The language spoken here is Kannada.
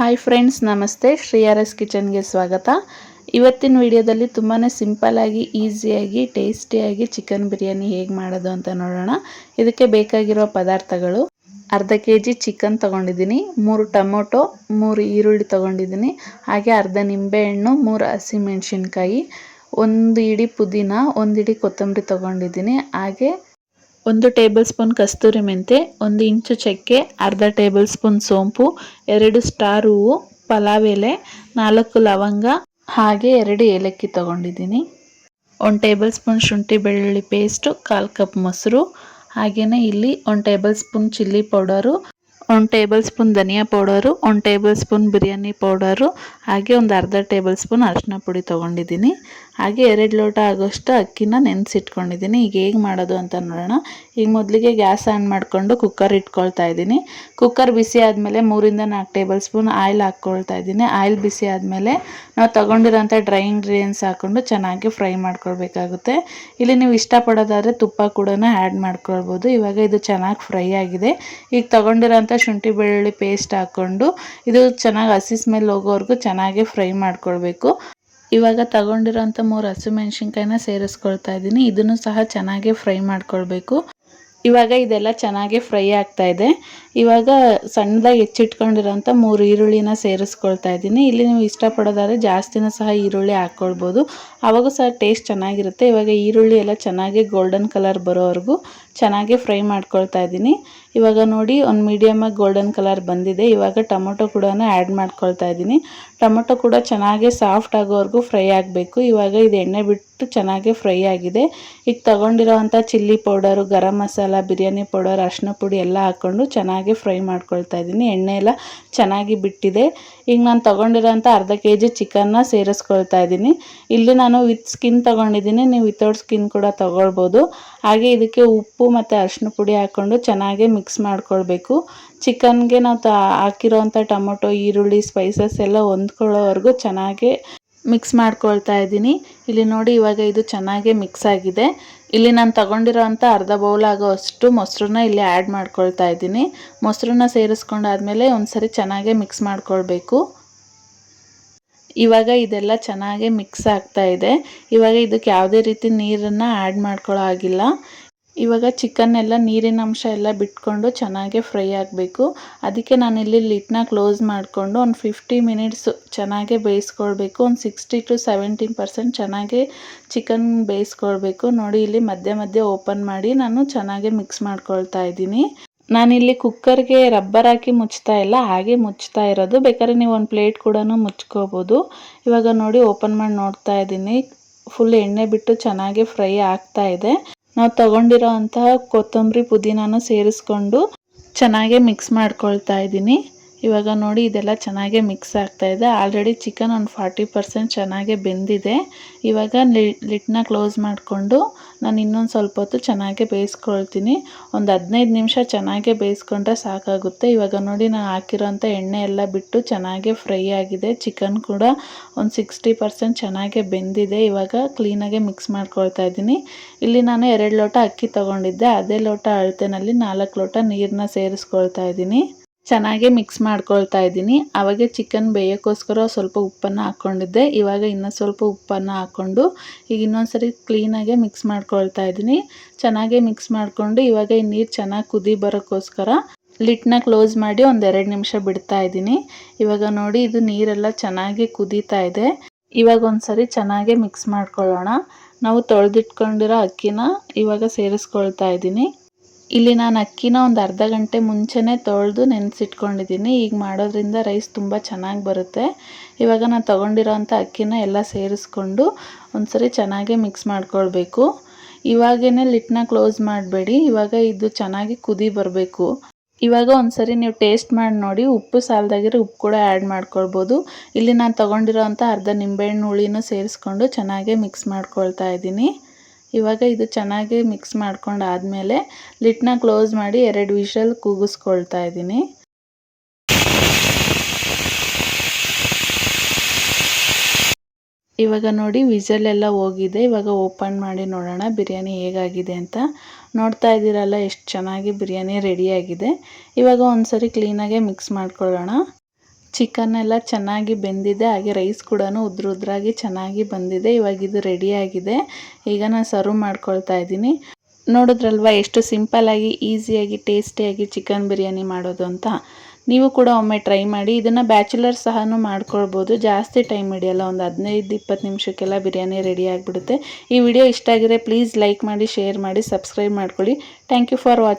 ಹಾಯ್ ಫ್ರೆಂಡ್ಸ್ ನಮಸ್ತೆ. ಶ್ರೀ ಆರ್ ಎಸ್ ಕಿಚನ್ಗೆ ಸ್ವಾಗತ. ಇವತ್ತಿನ ವಿಡಿಯೋದಲ್ಲಿ ತುಂಬಾ ಸಿಂಪಲ್ಲಾಗಿ ಈಸಿಯಾಗಿ ಟೇಸ್ಟಿಯಾಗಿ ಚಿಕನ್ ಬಿರಿಯಾನಿ ಹೇಗೆ ಮಾಡೋದು ಅಂತ ನೋಡೋಣ. ಇದಕ್ಕೆ ಬೇಕಾಗಿರೋ ಪದಾರ್ಥಗಳು. ಅರ್ಧ ಕೆ ಜಿ ಚಿಕನ್ ತೊಗೊಂಡಿದ್ದೀನಿ, ಮೂರು ಟೊಮೊಟೊ, ಮೂರು ಈರುಳ್ಳಿ ತೊಗೊಂಡಿದ್ದೀನಿ, ಹಾಗೆ ಅರ್ಧ ನಿಂಬೆಹಣ್ಣು ಮೂರು ಹಸಿಮೆಣ್ಸಿನ್ಕಾಯಿ ಒಂದು ಇಡೀ ಪುದೀನ, ಒಂದು ಇಡೀ ಕೊತ್ತಂಬರಿ ತೊಗೊಂಡಿದ್ದೀನಿ, ಹಾಗೆ ಒಂದು ಟೇಬಲ್ ಸ್ಪೂನ್ ಕಸ್ತೂರಿ ಮೆಂತೆ, ಒಂದು ಇಂಚು ಚಕ್ಕೆ, ಅರ್ಧ ಟೇಬಲ್ ಸ್ಪೂನ್ ಸೋಂಪು, ಎರಡು ಸ್ಟಾರ್ ಹೂವು, ಪಲಾವ್ ಎಲೆ, ನಾಲ್ಕು ಲವಂಗ, ಹಾಗೆ ಎರಡು ಏಲಕ್ಕಿ ತಗೊಂಡಿದ್ದೀನಿ. ಒಂದು ಟೇಬಲ್ ಸ್ಪೂನ್ ಶುಂಠಿ ಬೆಳ್ಳುಳ್ಳಿ ಪೇಸ್ಟು, ಕಾಲು ಕಪ್ ಮೊಸರು ಹಾಗೆಯೇ ಇಲ್ಲಿ ಒಂದು ಟೇಬಲ್ ಸ್ಪೂನ್ ಚಿಲ್ಲಿ ಪೌಡರು, ಒಂದು ಟೇಬಲ್ ಸ್ಪೂನ್ ಧನಿಯಾ ಪೌಡರು, ಒಂದು ಟೇಬಲ್ ಸ್ಪೂನ್ ಬಿರಿಯಾನಿ ಪೌಡರು, ಹಾಗೆ ಒಂದು ಅರ್ಧ ಟೇಬಲ್ ಸ್ಪೂನ್ ಅರಿಶಿನ ಪುಡಿ ತೊಗೊಂಡಿದ್ದೀನಿ. ಹಾಗೆ ಎರಡು ಲೋಟ ಆಗೋಷ್ಟು ಅಕ್ಕಿನ ನೆನೆಸಿಟ್ಕೊಂಡಿದ್ದೀನಿ. ಈಗ ಹೇಗೆ ಮಾಡೋದು ಅಂತ ನೋಡೋಣ. ಈಗ ಮೊದಲಿಗೆ ಗ್ಯಾಸ್ ಆನ್ ಮಾಡಿಕೊಂಡು ಕುಕ್ಕರ್ ಇಟ್ಕೊಳ್ತಾ ಇದ್ದೀನಿ. ಕುಕ್ಕರ್ ಬಿಸಿ ಆದಮೇಲೆ ಮೂರಿಂದ ನಾಲ್ಕು ಟೇಬಲ್ ಸ್ಪೂನ್ ಆಯಿಲ್ ಹಾಕ್ಕೊಳ್ತಾ ಇದ್ದೀನಿ. ಆಯಿಲ್ ಬಿಸಿ ಆದಮೇಲೆ ನಾವು ತೊಗೊಂಡಿರೋಂಥ ಡ್ರೈ ಇಂಗ್ರೀಡಿಯೆಂಟ್ಸ್ ಹಾಕ್ಕೊಂಡು ಚೆನ್ನಾಗಿ ಫ್ರೈ ಮಾಡ್ಕೊಳ್ಬೇಕಾಗುತ್ತೆ. ಇಲ್ಲಿ ನೀವು ಇಷ್ಟಪಡೋದಾದರೆ ತುಪ್ಪ ಕೂಡ ಆ್ಯಡ್ ಮಾಡ್ಕೊಳ್ಬೋದು. ಇವಾಗ ಇದು ಚೆನ್ನಾಗಿ ಫ್ರೈ ಆಗಿದೆ. ಈಗ ತೊಗೊಂಡಿರೋಂಥ ಶುಂಠಿ ಬೆಳ್ಳುಳ್ಳಿ ಪೇಸ್ಟ್ ಹಾಕ್ಕೊಂಡು ಇದು ಚೆನ್ನಾಗಿ ಹಸಿ ಸ್ಮೆಲ್ ಹೋಗೋವರೆಗೂ ಚೆನ್ನಾಗಿ ಫ್ರೈ ಮಾಡ್ಕೊಳ್ಬೇಕು. ಇವಾಗ ತಗೊಂಡಿರೋಂಥ ಮೂರು ಹಸಿಮೆಣ್ಸಿನ್ಕಾಯಿನ ಸೇರಿಸ್ಕೊಳ್ತಾ ಇದ್ದೀನಿ. ಇದನ್ನು ಸಹ ಚೆನ್ನಾಗಿ ಫ್ರೈ ಮಾಡ್ಕೊಳ್ಬೇಕು. ಇವಾಗ ಇದೆಲ್ಲ ಚೆನ್ನಾಗಿ ಫ್ರೈ ಆಗ್ತಾ ಇದೆ. ಇವಾಗ ಸಣ್ಣದಾಗಿ ಹೆಚ್ಚಿಟ್ಕೊಂಡಿರೋಂಥ ಮೂರು ಈರುಳ್ಳಿನ ಸೇರಿಸ್ಕೊಳ್ತಾ ಇದ್ದೀನಿ. ಇಲ್ಲಿ ನೀವು ಇಷ್ಟಪಡೋದಾದ್ರೆ ಜಾಸ್ತಿನೂ ಸಹ ಈರುಳ್ಳಿ ಹಾಕ್ಕೊಳ್ಬೋದು. ಆವಾಗೂ ಸಹ ಟೇಸ್ಟ್ ಚೆನ್ನಾಗಿರುತ್ತೆ. ಇವಾಗ ಈರುಳ್ಳಿ ಎಲ್ಲ ಚೆನ್ನಾಗಿ ಗೋಲ್ಡನ್ ಕಲರ್ ಬರೋವರೆಗೂ ಚೆನ್ನಾಗಿ ಫ್ರೈ ಮಾಡ್ಕೊಳ್ತಾ ಇದ್ದೀನಿ. ಇವಾಗ ನೋಡಿ, ಒಂದು ಮೀಡಿಯಮಾಗಿ ಗೋಲ್ಡನ್ ಕಲರ್ ಬಂದಿದೆ. ಇವಾಗ ಟೊಮೊಟೊ ಕೂಡ ಆ್ಯಡ್ ಮಾಡ್ಕೊಳ್ತಾ ಇದ್ದೀನಿ. ಟೊಮೊಟೊ ಕೂಡ ಚೆನ್ನಾಗಿ ಸಾಫ್ಟ್ ಆಗೋವರೆಗೂ ಫ್ರೈ ಆಗಬೇಕು. ಇವಾಗ ಇದು ಎಣ್ಣೆ ಬಿಟ್ಟು ಚೆನ್ನಾಗಿ ಫ್ರೈ ಆಗಿದೆ. ಈಗ ತೊಗೊಂಡಿರೋ ಅಂಥ chilli powder garam masala, biryani powder ಅರಿಶಿನ ಪುಡಿ ಎಲ್ಲ ಹಾಕ್ಕೊಂಡು ಚೆನ್ನಾಗಿ ಫ್ರೈ ಮಾಡ್ಕೊಳ್ತಾ ಇದ್ದೀನಿ. ಎಣ್ಣೆ ಎಲ್ಲ ಚೆನ್ನಾಗಿ ಬಿಟ್ಟಿದೆ. ಈಗ ನಾನು ತೊಗೊಂಡಿರೋಂಥ ಅರ್ಧ ಕೆ ಜಿ ಚಿಕನ್ನ ಸೇರಿಸ್ಕೊಳ್ತಾ ಇದ್ದೀನಿ. ಇಲ್ಲಿ ನಾನು ವಿತ್ ಸ್ಕಿನ್ ತೊಗೊಂಡಿದ್ದೀನಿ. ನೀವು ವಿತೌಟ್ ಸ್ಕಿನ್ ಕೂಡ ತೊಗೊಳ್ಬೋದು. ಹಾಗೆ ಇದಕ್ಕೆ ಉಪ್ಪು ಮತ್ತು ಅರಿಶಿನ ಪುಡಿ ಹಾಕ್ಕೊಂಡು ಚೆನ್ನಾಗಿ ಮಿಕ್ಸ್ ಮಾಡ್ಕೊಳ್ಬೇಕು. ಚಿಕನ್ಗೆ ನಾವು ತ ಹಾಕಿರೋವಂಥ ಟೊಮೊಟೊ, ಈರುಳ್ಳಿ ಸ್ಪೈಸಸ್ ಎಲ್ಲ ಹೊಂದ್ಕೊಳ್ಳೋವರೆಗೂ ಚೆನ್ನಾಗಿ ಮಿಕ್ಸ್ ಮಾಡ್ಕೊಳ್ತಾ ಇದ್ದೀನಿ. ಇಲ್ಲಿ ನೋಡಿ ಇವಾಗ ಇದು ಚೆನ್ನಾಗಿ ಮಿಕ್ಸ್ ಆಗಿದೆ. ಇಲ್ಲಿ ನಾನು ತಗೊಂಡಿರೋ ಅಂಥ ಅರ್ಧ ಬೌಲ್ ಆಗೋ ಅಷ್ಟು ಮೊಸರನ್ನ ಇಲ್ಲಿ ಆ್ಯಡ್ ಮಾಡ್ಕೊಳ್ತಾ ಇದ್ದೀನಿ. ಮೊಸರನ್ನ ಸೇರಿಸ್ಕೊಂಡಾದ್ಮೇಲೆ ಒಂದು ಸರಿ ಚೆನ್ನಾಗಿ ಮಿಕ್ಸ್ ಮಾಡ್ಕೊಳ್ಬೇಕು. ಇವಾಗ ಇದೆಲ್ಲ ಚೆನ್ನಾಗಿ ಮಿಕ್ಸ್ ಆಗ್ತಾ ಇದೆ. ಇವಾಗ ಇದಕ್ಕೆ ಯಾವುದೇ ರೀತಿ ನೀರನ್ನು ಆ್ಯಡ್ ಮಾಡ್ಕೊಳ್ಳೋ ಆಗಿಲ್ಲ ಇವಾಗ ಚಿಕನ್ ಎಲ್ಲ ನೀರಿನ ಅಂಶ ಎಲ್ಲ ಬಿಟ್ಕೊಂಡು ಚೆನ್ನಾಗೆ ಫ್ರೈ ಆಗಬೇಕು. ಅದಕ್ಕೆ ನಾನಿಲ್ಲಿ ಲಿಟ್ನ ಕ್ಲೋಸ್ ಮಾಡಿಕೊಂಡು ಒಂದು ಫಿಫ್ಟಿ ಮಿನಿಟ್ಸು ಚೆನ್ನಾಗೆ ಬೇಯಿಸ್ಕೊಳ್ಬೇಕು. ಒಂದು ಸಿಕ್ಸ್ಟಿ ಟು ಸೆವೆಂಟೀನ್ ಪರ್ಸೆಂಟ್ ಚೆನ್ನಾಗೆ ಚಿಕನ್ ಬೇಯಿಸ್ಕೊಳ್ಬೇಕು. ನೋಡಿ, ಇಲ್ಲಿ ಮಧ್ಯೆ ಮಧ್ಯೆ ಓಪನ್ ಮಾಡಿ ನಾನು ಚೆನ್ನಾಗೆ ಮಿಕ್ಸ್ ಮಾಡ್ಕೊಳ್ತಾ ಇದ್ದೀನಿ. ನಾನಿಲ್ಲಿ ಕುಕ್ಕರ್ಗೆ ರಬ್ಬರ್ ಹಾಕಿ ಮುಚ್ತಾ ಇಲ್ಲ, ಹಾಗೆ ಮುಚ್ತಾ ಇರೋದು. ಬೇಕಾದ್ರೆ ನೀವು ಒಂದು ಪ್ಲೇಟ್ ಕೂಡ ಮುಚ್ಕೋಬೋದು. ಇವಾಗ ನೋಡಿ ಓಪನ್ ಮಾಡಿ ನೋಡ್ತಾ ಇದ್ದೀನಿ. ಫುಲ್ ಎಣ್ಣೆ ಬಿಟ್ಟು ಚೆನ್ನಾಗಿ ಫ್ರೈ ಆಗ್ತಾ ಇದೆ. ನಾವು ತಗೊಂಡಿರೋ ಅಂತಹ ಕೊತ್ತಂಬರಿ ಪುದೀನಾನು ಸೇರಿಸ್ಕೊಂಡು ಚೆನ್ನಾಗೆ ಮಿಕ್ಸ್ ಮಾಡ್ಕೊಳ್ತಾ ಇದ್ದೀನಿ. ಇವಾಗ ನೋಡಿ ಇದೆಲ್ಲ ಚೆನ್ನಾಗಿ ಮಿಕ್ಸ್ ಆಗ್ತಾ ಇದೆ. ಆಲ್ರೆಡಿ ಚಿಕನ್ ಒಂದು ಫಾರ್ಟಿ ಪರ್ಸೆಂಟ್ ಚೆನ್ನಾಗೆ ಬೆಂದಿದೆ. ಇವಾಗ ಲಿಟ್ನ ಕ್ಲೋಸ್ ಮಾಡಿಕೊಂಡು ನಾನು ಇನ್ನೊಂದು ಸ್ವಲ್ಪ ಹೊತ್ತು ಚೆನ್ನಾಗಿ ಬೇಯಿಸ್ಕೊಳ್ತೀನಿ. ಒಂದು ಹದಿನೈದು ನಿಮಿಷ ಚೆನ್ನಾಗೆ ಬೇಯಿಸ್ಕೊಂಡ್ರೆ ಸಾಕಾಗುತ್ತೆ. ಇವಾಗ ನೋಡಿ ನಾನು ಹಾಕಿರೋಂಥ ಎಣ್ಣೆ ಎಲ್ಲ ಬಿಟ್ಟು ಚೆನ್ನಾಗಿ ಫ್ರೈ ಆಗಿದೆ. ಚಿಕನ್ ಕೂಡ ಒಂದು ಸಿಕ್ಸ್ಟಿ ಪರ್ಸೆಂಟ್ ಚೆನ್ನಾಗೆ ಬೆಂದಿದೆ. ಇವಾಗ ಕ್ಲೀನಾಗೆ ಮಿಕ್ಸ್ ಮಾಡ್ಕೊಳ್ತಾ ಇದ್ದೀನಿ. ಇಲ್ಲಿ ನಾನು ಎರಡು ಲೋಟ ಅಕ್ಕಿ ತೊಗೊಂಡಿದ್ದೆ. ಅದೇ ಲೋಟ ಅಳತೆನಲ್ಲಿ ನಾಲ್ಕು ಲೋಟ ನೀರನ್ನ ಸೇರಿಸ್ಕೊಳ್ತಾ ಇದ್ದೀನಿ. ಚೆನ್ನಾಗಿ ಮಿಕ್ಸ್ ಮಾಡ್ಕೊಳ್ತಾ ಇದ್ದೀನಿ. ಆವಾಗೆ ಚಿಕನ್ ಬೇಯೋಕ್ಕೋಸ್ಕರ ಸ್ವಲ್ಪ ಉಪ್ಪನ್ನು ಹಾಕ್ಕೊಂಡಿದ್ದೆ. ಇವಾಗ ಇನ್ನೂ ಸ್ವಲ್ಪ ಉಪ್ಪನ್ನು ಹಾಕ್ಕೊಂಡು ಈಗ ಇನ್ನೊಂದ್ಸರಿ ಕ್ಲೀನಾಗೆ ಮಿಕ್ಸ್ ಮಾಡ್ಕೊಳ್ತಾ ಇದ್ದೀನಿ. ಚೆನ್ನಾಗಿ ಮಿಕ್ಸ್ ಮಾಡಿಕೊಂಡು ಇವಾಗ ಈ ನೀರು ಚೆನ್ನಾಗಿ ಕುದಿ ಬರೋಕ್ಕೋಸ್ಕರ ಲಿಟ್ನ ಕ್ಲೋಸ್ ಮಾಡಿ ಒಂದೆರಡು ನಿಮಿಷ ಬಿಡ್ತಾ ಇದ್ದೀನಿ. ಇವಾಗ ನೋಡಿ ಇದು ನೀರೆಲ್ಲ ಚೆನ್ನಾಗಿ ಕುದೀತಾ ಇದೆ. ಇವಾಗ ಒಂದ್ಸರಿ ಚೆನ್ನಾಗಿ ಮಿಕ್ಸ್ ಮಾಡ್ಕೊಳ್ಳೋಣ. ನಾವು ತೊಳೆದಿಟ್ಕೊಂಡಿರೋ ಅಕ್ಕಿನ ಇವಾಗ ಸೇರಿಸ್ಕೊಳ್ತಾ ಇದ್ದೀನಿ. ಇಲ್ಲಿ ನಾನು ಅಕ್ಕಿನ ಒಂದು ಅರ್ಧ ಗಂಟೆ ಮುಂಚೆನೇ ತೊಳೆದು ನೆನೆಸಿಟ್ಕೊಂಡಿದ್ದೀನಿ. ಈಗ ಮಾಡೋದ್ರಿಂದ ರೈಸ್ ತುಂಬ ಚೆನ್ನಾಗಿ ಬರುತ್ತೆ. ಇವಾಗ ನಾನು ತೊಗೊಂಡಿರೋ ಅಂಥ ಅಕ್ಕಿನ ಎಲ್ಲ ಸೇರಿಸ್ಕೊಂಡು ಒಂದ್ಸರಿ ಚೆನ್ನಾಗಿ ಮಿಕ್ಸ್ ಮಾಡ್ಕೊಳ್ಬೇಕು. ಇವಾಗೇ ಲಿಟ್ನ ಕ್ಲೋಸ್ ಮಾಡಬೇಡಿ. ಇವಾಗ ಇದು ಚೆನ್ನಾಗಿ ಕುದಿ ಬರಬೇಕು. ಇವಾಗ ಒಂದ್ಸರಿ ನೀವು ಟೇಸ್ಟ್ ಮಾಡಿ ನೋಡಿ. ಉಪ್ಪು ಸಾಲದಾಗಿರೋ ಉಪ್ಪು ಕೂಡ ಆ್ಯಡ್ ಮಾಡ್ಕೊಳ್ಬೋದು. ಇಲ್ಲಿ ನಾನು ತೊಗೊಂಡಿರೋ ಅಂಥ ಅರ್ಧ ನಿಂಬೆಹಣ್ಣು ಹುಳಿನೂ ಸೇರಿಸ್ಕೊಂಡು ಚೆನ್ನಾಗಿ ಮಿಕ್ಸ್ ಮಾಡ್ಕೊಳ್ತಾ ಇದ್ದೀನಿ. ಇವಾಗ ಇದು ಚೆನ್ನಾಗಿ ಮಿಕ್ಸ್ ಮಾಡ್ಕೊಂಡು ಆದಮೇಲೆ ಲಿಟ್ನ ಕ್ಲೋಸ್ ಮಾಡಿ ಎರಡು ವಿಷಲ್ ಕೂಗಿಸ್ಕೊಳ್ತಾ ಇದ್ದೀನಿ. ಇವಾಗ ನೋಡಿ ವಿಸಲೆಲ್ಲ ಹೋಗಿದೆ. ಇವಾಗ ಓಪನ್ ಮಾಡಿ ನೋಡೋಣ ಬಿರಿಯಾನಿ ಹೇಗಾಗಿದೆ ಅಂತ. ನೋಡ್ತಾ ಇದ್ದೀರಲ್ಲ, ಎಷ್ಟು ಚೆನ್ನಾಗಿ ಬಿರಿಯಾನಿ ರೆಡಿಯಾಗಿದೆ ಇವಾಗ ಒಂದ್ಸರಿ ಕ್ಲೀನಾಗೆ ಮಿಕ್ಸ್ ಮಾಡ್ಕೊಳ್ಳೋಣ. ಚಿಕನ್ ಎಲ್ಲ ಚೆನ್ನಾಗಿ ಬೆಂದಿದೆ, ಹಾಗೆ ರೈಸ್ ಕೂಡ ಉದ್ರ ಉದ್ರಾಗಿ ಚೆನ್ನಾಗಿ ಬಂದಿದೆ. ಇವಾಗ ಇದು ರೆಡಿ ಆಗಿದೆ. ಈಗ ನಾನು ಸರ್ವ್ ಮಾಡ್ಕೊಳ್ತಾ ಇದ್ದೀನಿ. ನೋಡಿದ್ರಲ್ವಾ, ಎಷ್ಟು ಸಿಂಪಲ್ ಆಗಿ ಈಸಿಯಾಗಿ ಟೇಸ್ಟಿಯಾಗಿ ಚಿಕನ್ ಬಿರಿಯಾನಿ ಮಾಡೋದು ಅಂತ. ನೀವು ಕೂಡ ಒಮ್ಮೆ ಟ್ರೈ ಮಾಡಿ. ಇದನ್ನು ಬ್ಯಾಚುಲರ್ ಸಹ ಮಾಡ್ಕೊಳ್ಬೋದು. ಜಾಸ್ತಿ ಟೈಮ್ ಹಿಡಿಯಲ್ಲ, ಒಂದು ಹದಿನೈದು, ಇಪ್ಪತ್ತು ನಿಮಿಷಕ್ಕೆಲ್ಲ ಬಿರಿಯಾನಿ ರೆಡಿ ಆಗಿಬಿಡುತ್ತೆ. ಈ ವಿಡಿಯೋ ಇಷ್ಟ ಆಗಿದ್ರೆ ಪ್ಲೀಸ್ ಲೈಕ್ ಮಾಡಿ ಶೇರ್ ಮಾಡಿ ಸಬ್ಸ್ಕ್ರೈಬ್ ಮಾಡ್ಕೊಳ್ಳಿ. Thank you for watching